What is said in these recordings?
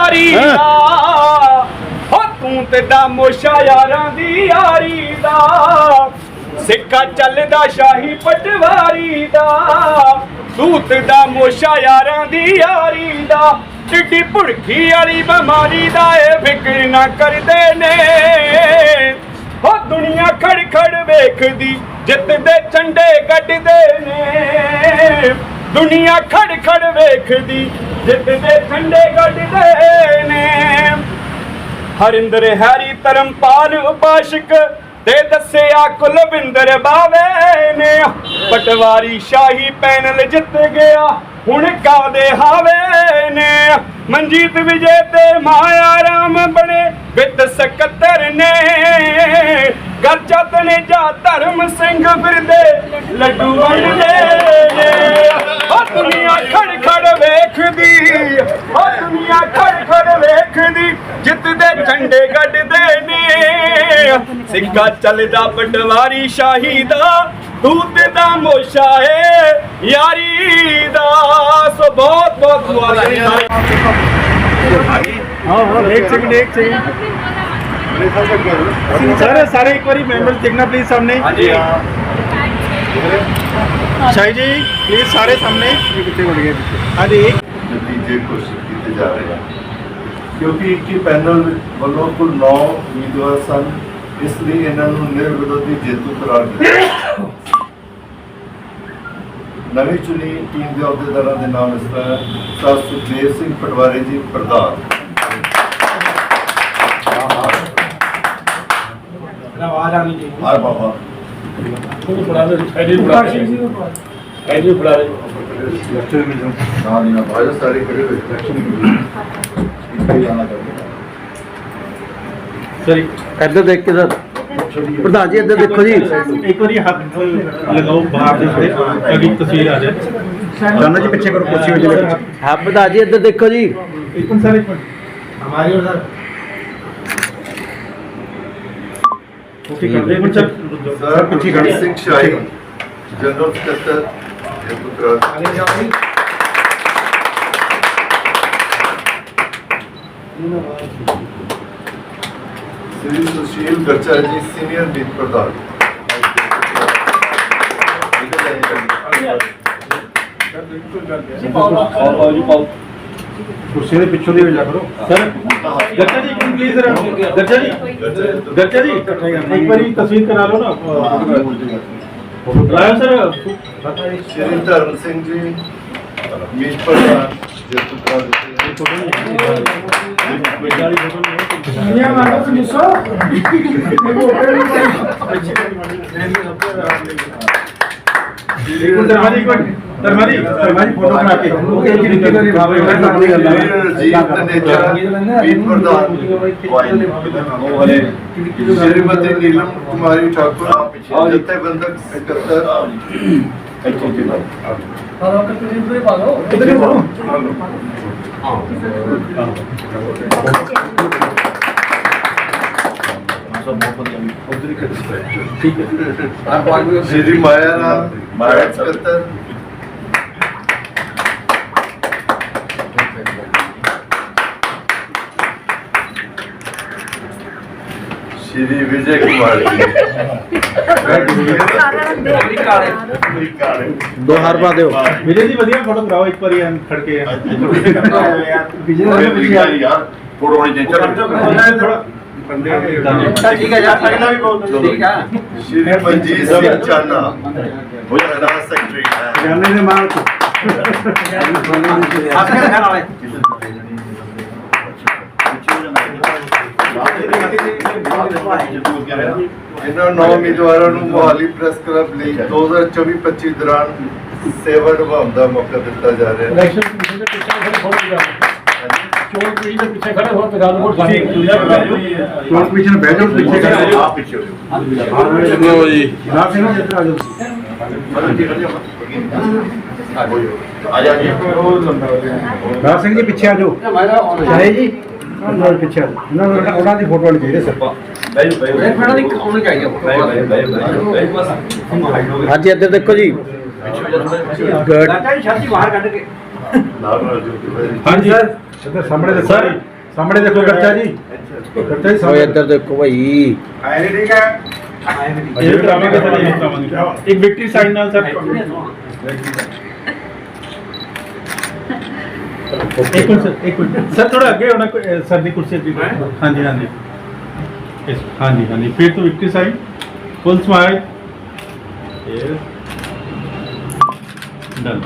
ਯਾਰੀ ਦਾ। ਹੋ ਤੂੰ ਤੇ ਦਾ ਮੋਸ਼ਾ ਯਾਰਾਂ ਦੀ ਯਾਰੀ ਦਾ। ਸਿੱਕਾ ਚੱਲਦਾ ਸ਼ਾਹੀ ਪਟਵਾਰੀ ਦਾ। ਦੂਤ ਦਾ ਮੋਸ਼ਾ ਯਾਰਾਂ ਦੀ ਯਾਰੀ ਦਾ। ਟਿੱਡੀ ਭੁੜਕੀ ਵਾਲੀ ਬਿਮਾਰੀ ਦਾ ਇਹ ਫਿਕਰ ਨਾ ਕਰਦੇ ਨੇ। ਹੋ ਦੁਨੀਆ ਖੜ ਖੜ ਵੇਖਦੀ ਜਿੱਤ ਦੇ ਝੰਡੇ ਗੱਡਦੇ ਨੇ। ਦੁਨੀਆ ਖੜ ਖੜ ਵੇਖਦੀ ਜਿੱਤ ਦੇ ਗੱਡਦੇ ਨੇ। ਹਰਿੰਦਰ ਹੈਰੀ ਧਰਮਪਾਲ ਉਪਾਸ਼ਕ ਤੇ ਦੱਸਿਆ ਕੁਲਵਿੰਦਰ ਬਾਵੇ ਨੇ। ਪਟਵਾਰੀ ਸ਼ਾਹੀ ਪੈਨਲ ਜਿੱਤ ਗਿਆ, ਹੁਣ ਕਾਦੇ ਹਾਵੇ ਨੇ। ਮਨਜੀਤ ਵਿਜੇ ਤੇ ਮਾਇਆ ਰਾਮ ਬਣੇ ਵਿੱਤ ਸਕੱਤਰ ਨੇ। ਗਰਚਤ ਨੇ ਜਾ ਧਰਮ ਸਿੰਘ ਫਿਰਦੇ, ਲੱਡੂ ਵੰਡਦੇ ਨੇ। ਹੋ ਖੜ ਖੜ ਵੇਖਦੀ ਹੋ ਖੜ ਖੜ ਵੇਖਦੀ ਜਿੱਤਦੇ ਝੰਡੇ ਗੱਡਦੇ ਨੇ। ਸਿੱਕਾ ਚੱਲਦਾ ਪਟਵਾਰੀ ਸ਼ਾਹੀ ਦਾ ਦੂਤ ਦਾ ਮੋਸ਼ਾ ਏ ਯਾਰੀ ਦਾ। ਸੋ ਬਹੁਤ ਬਹੁਤ ਸਾਰੇ ਸਾਰੇ ਇੱਕ ਵਾਰੀ ਮੈਂਬਰ ਦੇਖਣਾ ਪਲੀਜ਼ ਸਾਹਮਣੇ। ਸ਼ਾਹੀ ਜੀ ਪਲੀਜ਼ ਸਾਰੇ ਸਾਹਮਣੇ ਇਹ ਕਿੱਥੇ ਵੜ ਗਿਆ ਹਾਂਜੀ ਨਤੀਜੇ ਕੋਸ਼ਿਸ਼ ਕੀਤੇ ਜਾ ਰਹੇ ਹਨ ਕਿਉਂਕਿ 21 ਪੈਨਲ ਵੱਲੋਂ ਕੁੱਲ 9 ਉਮੀਦਵਾਰ ਸਨ ਇਸ ਲਈ ਇਹਨਾਂ ਨੂੰ ਨਿਰਵਿਰੋਧੀ ਜੇਤੂ ਕਰਾਰ ਦਿੱਤਾ ਨਵੀਂ ਚੁਣੀ ਟੀਮ ਦੇ ਅਹੁਦੇਦਾਰਾਂ ਦੇ ਨਾਮ ਇਸ ਤਰ੍ਹਾਂ ਸਰ ਸੁਖਦੇਵ ਸਿੰਘ ਪਟਵਾਰੀ ਜੀ ਪ੍ਰਧਾਨ ਆਵਾਜ਼ ਆਣੀ ਜੀ ਹਰ ਬਾਬਾ ਉਹ ਪ੍ਰਧਾਨ ਜੀ ਇੱਧਰ ਦੇਖੋ ਜੀ। ਇੱਕ ਵਾਰੀ ਹੱਥ ਲਗਾਓ ਬਾਹਰ ਦੇ ਉੱਤੇ ਅਗਲੀ ਤਸਵੀਰ ਆ ਜਾਏ। ਚਾਨਾ ਜੀ ਪਿੱਛੇ ਕਰੋ ਕੁਰਸੀ ਹੋ ਜਾਵੇ ਹਾਂ ਪ੍ਰਧਾਨ ਜੀ ਇੱਧਰ ਦੇਖੋ ਜੀ। ਇੱਕ ਮਿੰਟ ਸਰ ਇੱਕ ਮਿੰਟ। ਸਰ ਉੱਥੇ ਕਰਦੇ ਹੋ ਸਰ ਸਰ ਪੁੱਛੀ ਗੱਲ ਸਿੰਘ ਸ਼ਾਹੀ ਜਨਰਲ ਸਕੱਤਰ ਜਗਤਰਾਜ ਸ੍ਰੀ ਸੁਸ਼ੀਲ ਗਰਚਰ ਜੀ ਸੀਨੀਅਰ ਵਿੱਤ ਪ੍ਰਧਾਨ। ਸਰ ਬਿਲਕੁਲ ਗੱਲ ਹੈ ਪਾਓ ਪਾਓ ਜੀ ਪਾਓ। ਕੁਰਸੀ ਦੇ ਪਿੱਛੋਂ ਦੀ ਵੇਲਾ ਕਰੋ। ਸਰ ਗੱਜਾ ਜੀ ਪਲੀਜ਼ ਸਰ ਗੱਜਾ ਜੀ ਗੱਜਾ ਜੀ ਇੱਕ ਵਾਰੀ ਤਸਵੀਰ ਕਰਾ ਲਓ ਨਾ। ਰਾਜ ਸਰ। ਸ਼੍ਰੀ ਧਰਮ ਸਿੰਘ ਜੀ ਮੇਜ ਪ੍ਰਧਾਨ ਦੁਨੀਆ ਮਾਰਕਸ 900 ਇੱਕ ਮਿੰਟ ਇੱਕ ਮਿੰਟ। ਸਰਮਾਰੀ ਸਰਮਾਰੀ ਫੋਟੋ ਬਣਾ ਕੇ। ਉਹ ਕਿ ਨਿੱਕੇ ਦਾ ਨਿਭਾਵੇ ਮੈਂ ਤਾਂ ਨਹੀਂ ਗੱਲ ਜੀਵਨ ਨੇਚਰ ਵੀਰ ਪ੍ਰਧਾਨ ਵਾਇਨ ਉਹ ਵਾਲੇ ਸ਼੍ਰੀਮਤੀ ਨੀਲਮ ਕੁਮਾਰੀ ਠਾਕੁਰ ਪਿੱਛੇ ਜਿੱਤੇ ਬੰਦਕ 71 ਇੱਥੇ ਤੇ ਲਾਓ ਹਾਂ ਉਹ ਤੁਸੀਂ ਪੂਰੇ ਪਾ ਲਓ। ਇੱਥੇ ਪਾ ਲਓ। ਹਾਂ। ਠੀਕ ਹੈ। ਸ੍ਰੀ ਮਾਇਆ ਰਾਮ ਮਾਇਆ 71 ਸ਼੍ਰੀ ਵਿਜੇ ਕੁਮਾਰ। ਜੀ ਦੋ ਹਰਫਾ ਦਿਓ। ਵਿਜੇ ਜੀ ਵਧੀਆ ਫੋਟੋ ਕਰਾਓ ਇੱਕ ਵਾਰੀ ਐਨ ਖੜ ਕੇ ਵਿਜੇ ਜੀ ਯਾਰ ਫੋਟੋ ਹੋਣੀ ਚਾਹੀਦੀ ਚਲੋ ਥੋੜਾ ਠੀਕ ਹੈ ਯਾਰ ਪਹਿਲਾਂ ਵੀ ਬੋਲ ਦੋ ਠੀਕ ਹੈ ਸ਼੍ਰੀ ਮਨਜੀਤ ਸਿੰਘ ਚਾਨਾ। ਉਹ ਜਿਹੜਾ ਸੈਕਟਰੀ। ਹੈ ਜਾਨੇ ਦੇ ਮਾਲਕ। ਆਪਣੇ ਘਰ ਵਾਲੇ। ਇਹਨਾਂ ਨੌ ਉਮੀਦਵਾਰਾਂ ਨੂੰ ਮੋਹਾਲੀ ਪ੍ਰੈਸ ਕਲੱਬ ਲਈ 2024-25 ਦੌਰਾਨ ਸੇਵਾ ਨਿਭਾਉਣ ਦਾ ਮੌਕਾ ਦਿੱਤਾ ਜਾ ਰਿਹਾ ਹੈ। ਇਲੈਕਸ਼ਨ ਕਮਿਸ਼ਨ ਦੇ ਪਿੱਛੇ ਖੜੇ ਹੋ। ਚੋਣ ਕਮਿਸ਼ਨ ਦੇ ਪਿੱਛੇ ਖੜੇ ਹੋ ਤੇ ਗੱਲ ਹੋਰ ਸਾਡੀ ਚੋਣ ਕਮਿਸ਼ਨ ਬਹਿ ਜਾਓ ਪਿੱਛੇ ਖੜੇ ਹੋ ਆਪ ਪਿੱਛੇ ਹੋ ਜੀ ਜਨਾਬ ਸਿੰਘ ਜੀ ਇੱਧਰ ਆ ਜਾਓ। ਮਦਦ ਜੀ ਆ ਜਾਓ ਆ ਜਾਓ ਜੀ। ਜਨਾਬ ਸਿੰਘ ਜੀ ਪਿੱਛੇ ਆ ਜਾਓ। ਚਾਹੇ ਜੀ। ਨਾਲ ਪਿੱਛੇ ਇਹਨਾਂ ਨੂੰ ਉਹਨਾਂ ਦੀ ਫੋਟੋ ਵਾਲੀ ਚਾਹੀਦੀ ਸਰ ਬਈ ਬਈ ਬਈ ਫੜਾ ਦੀ ਕੌਣ ਚਾਹੀਏ ਬਈ ਬਈ ਬਈ ਬਸ ਹਾਂਜੀ ਇੱਧਰ ਦੇਖੋ ਜੀ। ਗੁੱਡ ਕਾਕਾ ਜੀ ਛਾਤੀ ਬਾਹਰ ਕੱਢ ਕੇ। ਹਾਂਜੀ। ਸਰ ਇੱਧਰ ਸਾਹਮਣੇ ਦੇਖੋ ਸਰ ਸਾਹਮਣੇ ਦੇਖੋ ਕਰਤਾ ਜੀ। ਕਰਤਾ ਜੀ ਸਾਹਮਣੇ। ਇੱਧਰ ਦੇਖੋ ਭਾਈ। ਆਏ ਠੀਕ ਹੈ। ਇੱਕ ਵਿਕਟਰੀ ਸਾਈਨ ਨਾਲ ਸਰ। ਇੱਕ ਮਿੰਟ ਸਰ ਇੱਕ ਮਿੰਟ ਸਰ ਥੋੜਾ ਅੱਗੇ ਹੋਣਾ ਸਰ ਦੀ ਕੁਰਸੀ ਅੱਗੇ ਹਾਂਜੀ ਹਾਂਜੀ ਇਸ ਹਾਂਜੀ ਹਾਂਜੀ ਫਿਰ ਤੋਂ victory sign full smile done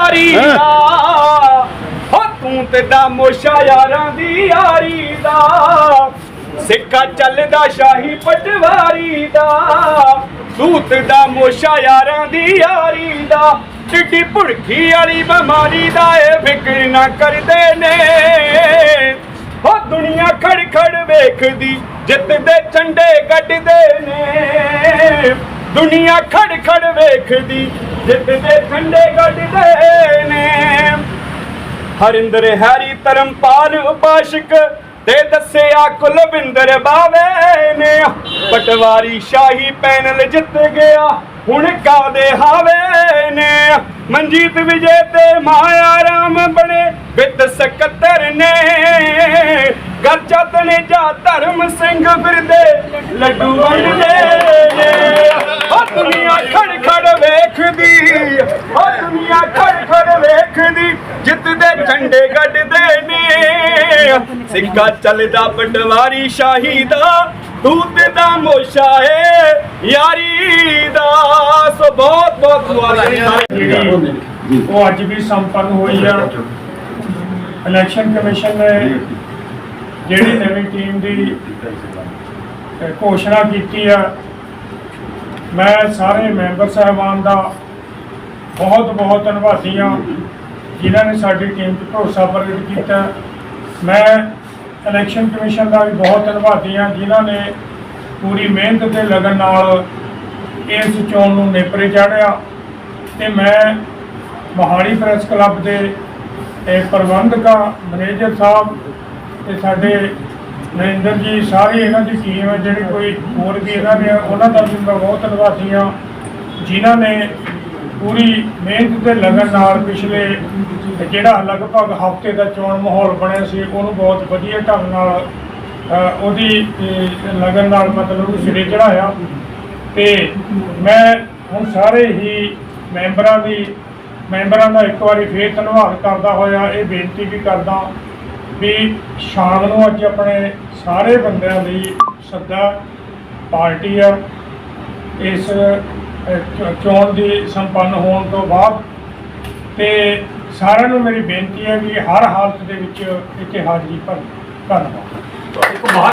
ਯਾਰੀ ਦਾ ਹੋ ਤੂੰ ਤੇ ਮੋਸ਼ਾ ਯਾਰਾਂ ਦੀ ਯਾਰੀ ਦਾ ਸਿੱਕਾ ਚੱਲਦਾ ਸ਼ਾਹੀ ਪਟਵਾਰੀ ਦਾ ਦੂਤ ਦਾ ਮੋਸ਼ਾ ਯਾਰਾਂ ਦੀ ਯਾਰੀ ਦਾ ਟਿੱਡੀ ਭੁੜਕੀ ਵਾਲੀ ਬਿਮਾਰੀ ਦਾ ਇਹ ਫਿਕਰ ਨਾ ਕਰਦੇ ਨੇ। ਹੋ ਦੁਨੀਆ ਖੜ ਖੜ ਵੇਖਦੀ, ਜਿੱਤ ਦੇ ਝੰਡੇ ਗੱਡਦੇ ਨੇ। ਦੁਨੀਆ ਖੜ ਖੜ ਵੇਖਦੀ, ਜਿੱਤ ਦੇ ਝੰਡੇ ਗੱਡਦੇ ਨੇ। ਹਰਿੰਦਰ ਹੈਰੀ ਧਰਮਪਾਲ ਉਪਾਸ਼ਕ ਤੇ ਦੱਸਿਆ ਕੁਲਵਿੰਦਰ ਬਾਵੇ ਨੇ। ਪਟਵਾਰੀ ਸ਼ਾਹੀ ਪੈਨਲ ਜਿੱਤ ਗਿਆ। ਹੁਣ ਕਾਦੇ ਹਾਵੇ ਨੇ। ਮਨਜੀਤ ਵਿਜੇ ਤੇ ਮਾਇਆ ਰਾਮ ਬਣੇ, ਵਿੱਤ ਸਕੱਤਰ ਨੇ। ਗਰਚਤ ਨੇ ਜਾ ਧਰਮ ਸਿੰਘ ਫਿਰਦੇ ਲੱਡੂ ਵੰਡਦੇ ਨੇ। ਉਹ ਦੁਨੀਆ ਖੜ ਖੜ ਵੇਖਦੀ ਉਹ ਦੁਨੀਆ ਖੜ ਖੜ ਵੇਖਦੀ, ਜਿੱਤ ਦੇ ਝੰਡੇ ਗੱਡਦੇ ਨੇ। ਸਿੱਕਾ ਚੱਲਦਾ ਪਟਵਾਰੀ ਸ਼ਾਹੀ ਦਾ ਦੂਤ ਦਾ ਮੋਸ਼ਾ ਏ ਯਾਰੀ ਦਾ। ਸੋ ਬਹੁਤ ਬਹੁਤ ਜਿਹੜੀ ਉਹ ਅੱਜ ਵੀ ਸੰਪੰਨ ਹੋਈ ਆ। ਇਲੈਕਸ਼ਨ ਕਮਿਸ਼ਨ ਨੇ ਜਿਹੜੀ ਨਵੀਂ ਟੀਮ ਦੀ ਘੋਸ਼ਣਾ ਕੀਤੀ ਆ। ਮੈਂ ਸਾਰੇ ਮੈਂਬਰ ਸਾਹਿਬਾਨ ਦਾ ਬਹੁਤ ਬਹੁਤ ਧੰਨਵਾਦੀ ਹਾਂ ਜਿਨ੍ਹਾਂ ਨੇ ਸਾਡੀ ਟੀਮ 'ਤੇ ਭਰੋਸਾ ਪ੍ਰਗਟ ਕੀਤਾ। ਮੈਂ ਇਲੈਕਸ਼ਨ ਕਮਿਸ਼ਨ ਦਾ ਵੀ ਬਹੁਤ ਧੰਨਵਾਦੀ ਹਾਂ, ਜਿਨ੍ਹਾਂ ਨੇ ਪੂਰੀ ਮਿਹਨਤ ਤੇ ਲਗਨ ਨਾਲ ਇਸ ਚੋਣ ਨੂੰ ਨੇਪਰੇ ਚਾੜਿਆ ਤੇ ਮੈਂ ਮੋਹਾਲੀ ਪ੍ਰੈਸ ਕਲੱਬ ਦੇ ਇਹ ਪ੍ਰਬੰਧਕਾਂ ਮੈਨੇਜਰ ਸਾਹਿਬ ਤੇ ਸਾਡੇ ਨਰਿੰਦਰ ਜੀ, ਸਾਰੀ ਇਹਨਾਂ ਦੀ ਟੀਮ ਹੈ, ਜਿਹੜੀ ਕੋਈ ਹੋਰ ਵੀ ਇਹਨਾਂ ਨੇ, ਉਹਨਾਂ ਦਾ ਵੀ ਮੈਂ ਬਹੁਤ ਧੰਨਵਾਦੀ ਹਾਂ, ਜਿਨ੍ਹਾਂ ਨੇ ਪੂਰੀ ਮਿਹਨਤ ਤੇ ਲਗਨ ਨਾਲ ਪਿਛਲੇ ਜਿਹੜਾ ਲਗਭਗ ਹਫ਼ਤੇ ਦਾ ਚੋਣ ਮਾਹੌਲ ਬਣਿਆ ਸੀ, ਉਹਨੂੰ ਬਹੁਤ ਵਧੀਆ ਢੰਗ ਨਾਲ ਉਹਦੀ ਲਗਨ ਨਾਲ ਮਤਲਬ ਉਹ ਸਿਰੇ ਚੜਾਇਆ ਤੇ ਮੈਂ ਹੁਣ ਸਾਰੇ ਹੀ ਮੈਂਬਰਾਂ ਦੀ, ਮੈਂਬਰਾਂ ਦਾ ਇੱਕ ਵਾਰੀ ਫੇਰ ਧੰਨਵਾਦ ਕਰਦਾ ਹੋਇਆ, ਇਹ ਬੇਨਤੀ ਵੀ ਕਰਦਾ ਵੀ ਸ਼ਾਮ ਨੂੰ ਅੱਜ ਆਪਣੇ ਸਾਰੇ ਬੰਦਿਆਂ ਲਈ ਸੱਦਾ ਪਾਰਟੀ ਆ। ਇਸ ਚੋਣ ਦੀ ਸੰਪੰਨ ਹੋਣ ਤੋਂ ਬਾਅਦ ਤੇ ਸਾਰਿਆਂ ਨੂੰ ਮੇਰੀ ਬੇਨਤੀ ਹੈ ਕਿ ਹਰ ਹਾਲਤ ਦੇ ਵਿੱਚ ਇੱਥੇ ਹਾਜ਼ਰੀ ਭਰਨ। ਧੰਨਵਾਦ